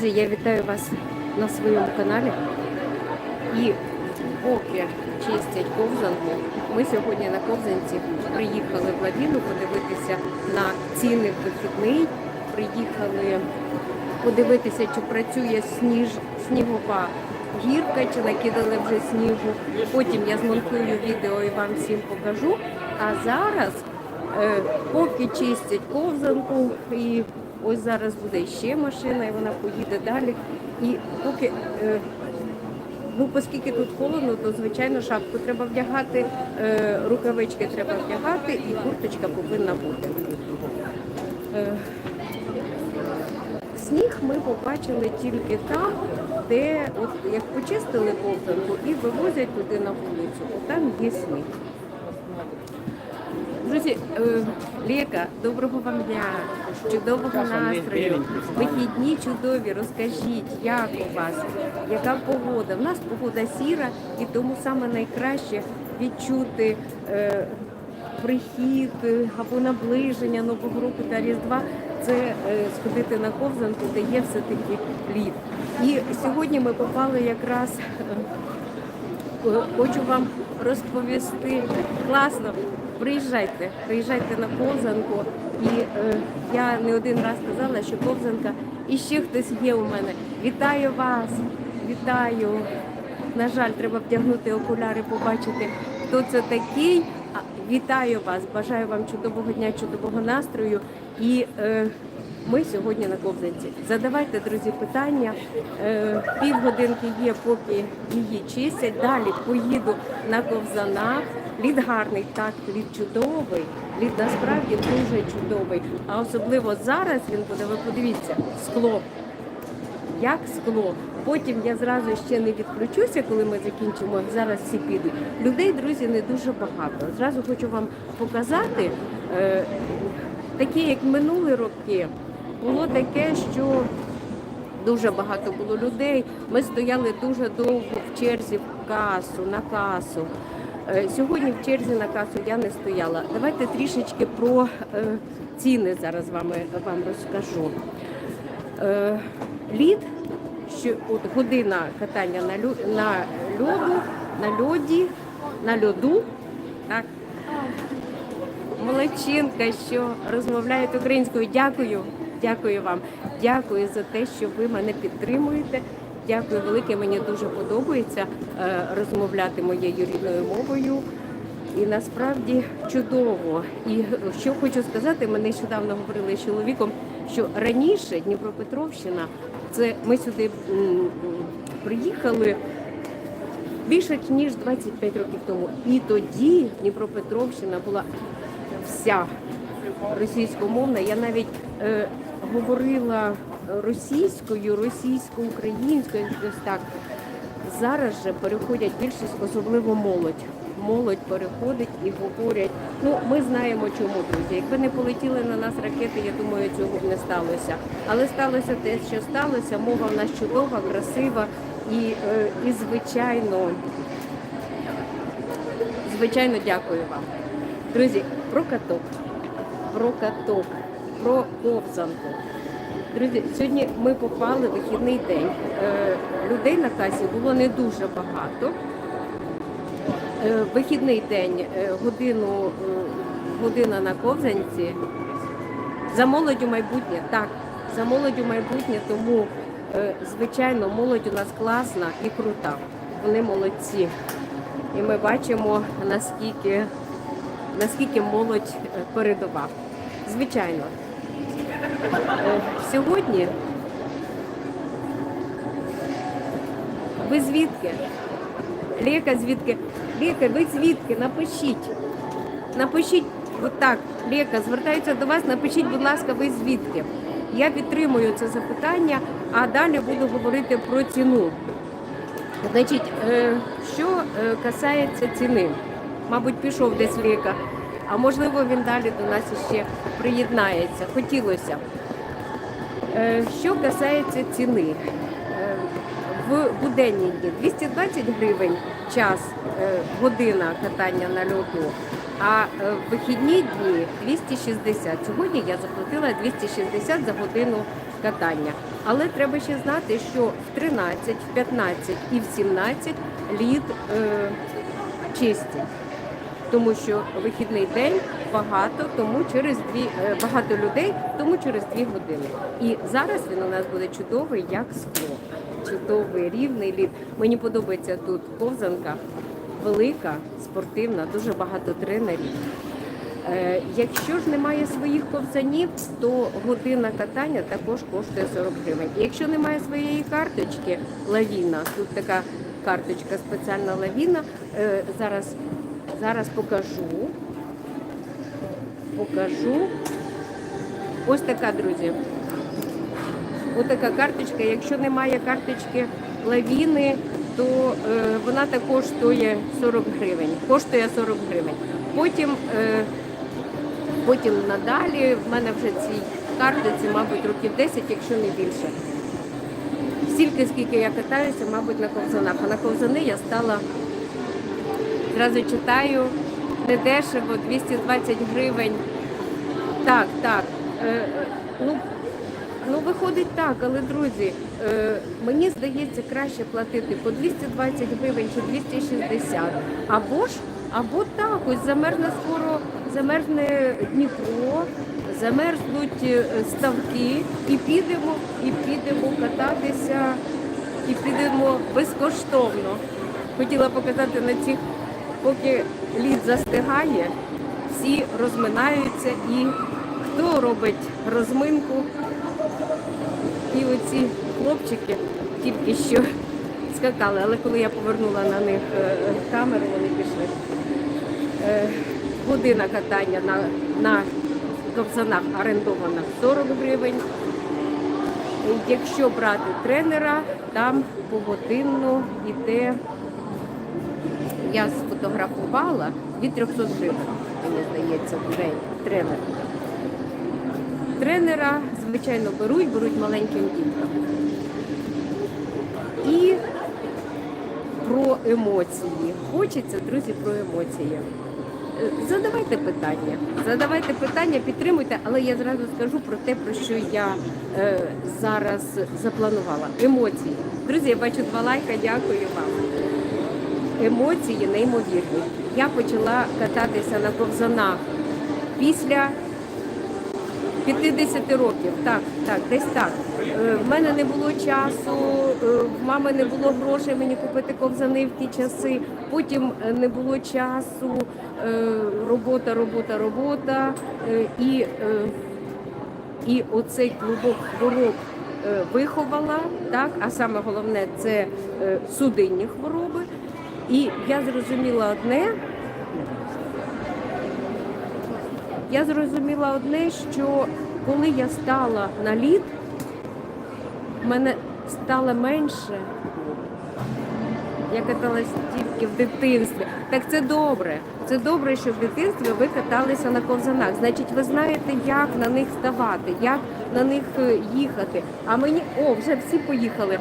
Друзі, я вітаю вас на своєму каналі. І поки чистять ковзанку, ми сьогодні на ковзанці приїхали в Лавіну подивитися на ціни в вихідний. Приїхали подивитися, чи працює сніж, снігова гірка, чи накидали вже снігу. Потім я змонтую відео і вам всім покажу. А зараз, е, поки чистять ковзанку, і ось зараз буде ще машина, і вона поїде далі. І поки е, Ну, оскільки тут холодно, то звичайно шапку треба вдягати, е, рукавички треба вдягати і курточка повинна бути. Е, Сніг ми побачили тільки там, де от як почистили ковзанку і вивозять туди на вулицю. Там є сніг. Друзі, е, Лєка, доброго вам дня, чудового настрою. Вихідні чудові. Розкажіть, як у вас, яка погода? У нас погода сіра, і тому саме найкраще відчути е, прихід е, або наближення Нового року та Різдва. Це е, сходити на ковзанку, де є все-таки лід. І сьогодні ми попали якраз. Е, Хочу вам розповісти класно. Приїжджайте, приїжджайте на ковзанку. І е, я не один раз казала, що ковзанка і ще хтось є у мене. Вітаю вас! Вітаю! На жаль, треба вдягнути окуляри, побачити, хто це такий. Вітаю вас! Бажаю вам чудового дня, чудового настрою. І е, ми сьогодні на ковзанці. Задавайте, друзі, питання. Е, півгодинки є, поки її чистять. Далі поїду на ковзанах. Лід гарний, так, лід чудовий. Лід насправді дуже чудовий. А особливо зараз він буде, ви подивіться, скло. Як скло. Потім я зразу ще не відключуся, коли ми закінчимо. Зараз всі підуть. Людей, друзі, не дуже багато. Зразу хочу вам показати. Е, такі, як минулі роки, було таке, що дуже багато було людей. Ми стояли дуже довго в черзі в касу, на касу. Е, Сьогодні в черзі на касу я не стояла. Давайте трішечки про е, ціни зараз вами, вам розкажу. Е, лід, що от година катання на, лю- на льоду, на льоді, на льоду. Так, Молодчинка, що розмовляють українською. Дякую, дякую вам. Дякую за те, що ви мене підтримуєте. Дякую велике. Мені дуже подобається е, розмовляти моєю рідною мовою. І насправді чудово. І що хочу сказати, ми нещодавно говорили з чоловіком, що раніше Дніпропетровщина, це ми сюди приїхали більше ніж 25 років тому. І тоді Дніпропетровщина була вся російськомовна. Я навіть е, говорила російською, російсько-українською, ось так. Зараз же переходять більшість, особливо молодь. Молодь переходить і говорять. Ну, ми знаємо чому, друзі. Якби не полетіли на нас ракети, я думаю, цього б не сталося. Але сталося те, що сталося. Мова в нас чудова, красива і, е, і звичайно, звичайно, дякую вам. Друзі, про каток, про каток, про ковзанку. Друзі, сьогодні ми попали вихідний день. Е, людей на касі було не дуже багато. Е, вихідний день, е, годину, година на ковзанці. За молоддю майбутнє, так, за молоддю майбутнє, тому, звичайно, молодь у нас класна і крута. Вони молодці. І ми бачимо, наскільки, наскільки молодь передова. Звичайно. Сьогодні ви звідки? Лєка звідки? Лєка, ви звідки? Напишіть. Напишіть отак. Лєка, звертаються до вас, напишіть, будь ласка, ви звідки? Я підтримую це запитання, а далі буду говорити про ціну. Значить, е, що е, касається ціни, мабуть, пішов десь Лєка, а можливо він далі до нас ще приєднається. Хотілося. Е, Що касається ціни, Е, в буденні дні 220 гривень час, е, година катання на льоду, А в вихідні дні 260. Сьогодні я заплатила 260 за годину катання. Але треба ще знати, що в 13, в 15 і в 17 лід е, чистять. Тому що вихідний день багато, тому через дві е, багато людей, тому через дві години. І зараз він у нас буде чудовий, як скло. Чудовий рівний лід. Мені подобається тут ковзанка, велика, спортивна, дуже багато тренерів. Е, Якщо ж немає своїх ковзанів, то година катання також коштує 40 гривень. Якщо немає своєї карточки, лавіна, тут така карточка спеціальна лавіна. е, Зараз, зараз покажу. Покажу. Ось така, друзі. Ось така карточка. Якщо немає карточки лавіни, то е, вона також стоїть 40 гривень. Коштує 40 гривень. Потім, е, потім надалі в мене вже цій картиці, мабуть, років 10, якщо не більше. Стільки, скільки я катаюся, мабуть, на ковзанах. А на ковзани я стала, зразу читаю, недешево, 220 гривень. Так, так. Е, ну, ну, виходить так, але друзі, е, мені здається, краще платити по 220 гривень чи 260. Або ж, або так, ось замерзне скоро, замерзне Дніпро, замерзнуть е, ставки, і підемо, і підемо кататися, і підемо безкоштовно. Хотіла показати на цих, поки лід застигає, всі розминаються і хто робить розминку. І оці хлопчики тільки що скакали, але коли я повернула на них е, камеру, вони пішли. Е, Година катання на, на ковзанах орендована 40 гривень. Якщо брати тренера, там погодинно йде, я сфотографувала від 300 гривень, мені здається, трен- тренер. Тренера, звичайно, беруть, беруть маленьким діткам. І про емоції. Хочеться, друзі, про емоції. Е, Задавайте питання, задавайте питання, підтримуйте, але я зразу скажу про те, про що я е, зараз запланувала. Емоції. Друзі, я бачу два лайка, дякую вам. Емоції неймовірні. Я почала кататися на ковзанах після 50 років, так, так, десь так. Е, В мене не було часу, е, в мами не було грошей мені купити ковзани в ті часи. Потім е, не було часу, робота, робота, робота. І, і оцей клубок хвороб виховала, так, а саме головне це судинні хвороби. І я зрозуміла одне, я зрозуміла одне, що коли я стала на лід, мене стало менше. Я каталась тільки в дитинстві. Так це добре. Це добре, що в дитинстві ви каталися на ковзанах. Значить, ви знаєте, як на них ставати, як на них е, їхати. А мені, о, вже всі поїхали.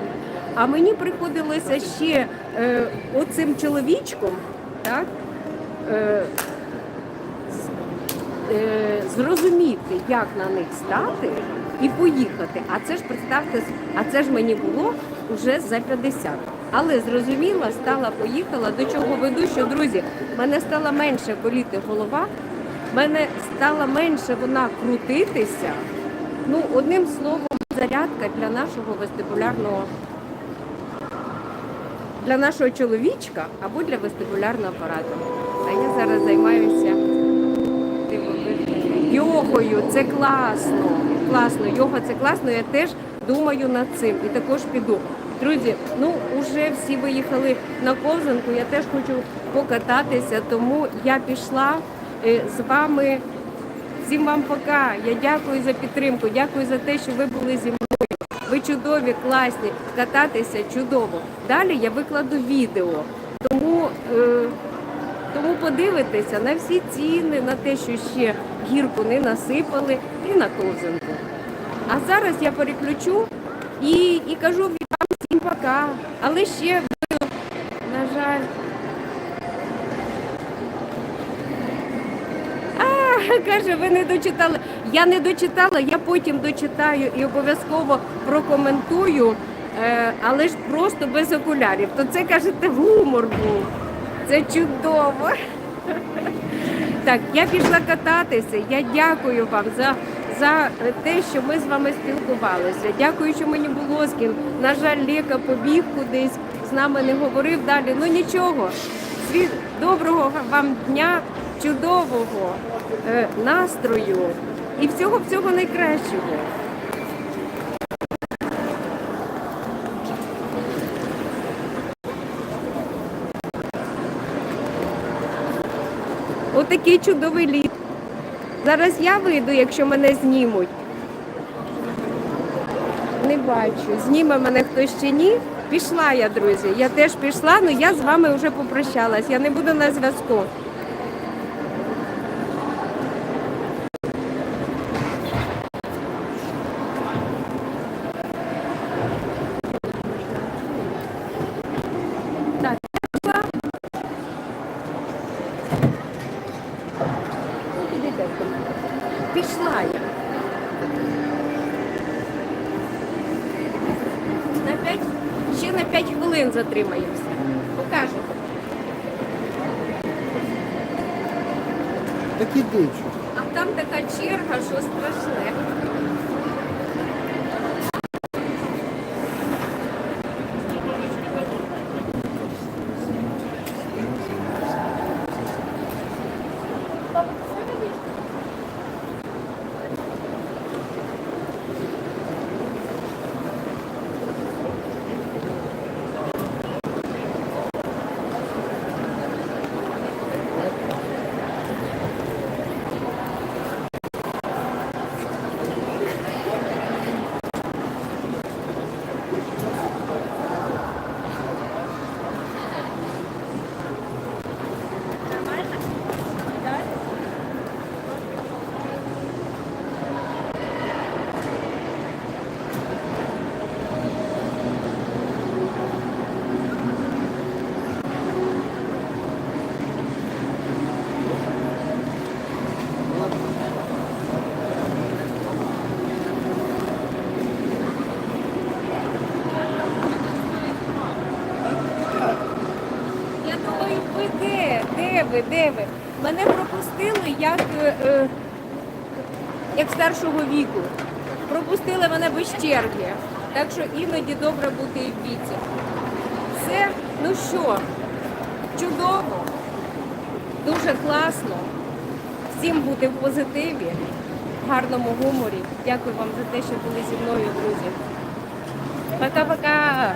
А мені приходилося ще е, оцим чоловічком, так? Е, е, зрозуміти, як на них стати і поїхати. А це ж представте, а це ж мені було вже за 50. Але зрозуміла, стала, поїхала. До чого веду, що друзі, мене стала менше боліти голова, мене стала менше вона крутитися. Ну, одним словом, зарядка для нашого вестибулярного. Для нашого чоловічка або для вестибулярного апарату. А я зараз займаюся йогою. Це класно. Класно. Йога це класно. Я теж думаю над цим і також піду. Друзі, ну вже всі виїхали на ковзанку. Я теж хочу покататися, тому я пішла е, з вами. Всім вам пока. Я дякую за підтримку. Дякую за те, що ви були зі мною. Чудові, класні, кататися чудово. Далі я викладу відео. Тому, е, тому подивитися на всі ціни, на те, що ще гірку не насипали, і на ковзанку. А зараз я переключу і, і кажу вам всім пока. Але ще, на жаль, каже, ви не дочитали. Я не дочитала, я потім дочитаю і обов'язково прокоментую, е, але ж просто без окулярів. То це кажете, гумор був. Це чудово. Так, я пішла кататися. Я дякую вам за, за те, що ми з вами спілкувалися. Дякую, що мені було з ким. На жаль, Лєка побіг кудись, з нами не говорив далі. Ну нічого. Доброго вам дня, чудового настрою і всього всього найкращого. Отакий чудовий лід. Зараз я вийду, якщо мене знімуть. Не бачу. Зніме мене хтось чи ні. Пішла я, друзі. Я теж пішла, але я з вами вже попрощалась. Я не буду на зв'язку. Так, пішла. Пішла я. На 5, ще на 5 хвилин затримаємося. Покажемо. Так іди. А там така черга, що страшне. Я думаю, ви де? Де ви? Де ви? Мене пропустили як, е, е, як старшого віку. Пропустили мене без черги. Так що іноді добре бути і в віці. Все, ну що, чудово, дуже класно. Всім бути в позитиві, в гарному гуморі. Дякую вам за те, що були зі мною, друзі. Пока-пока!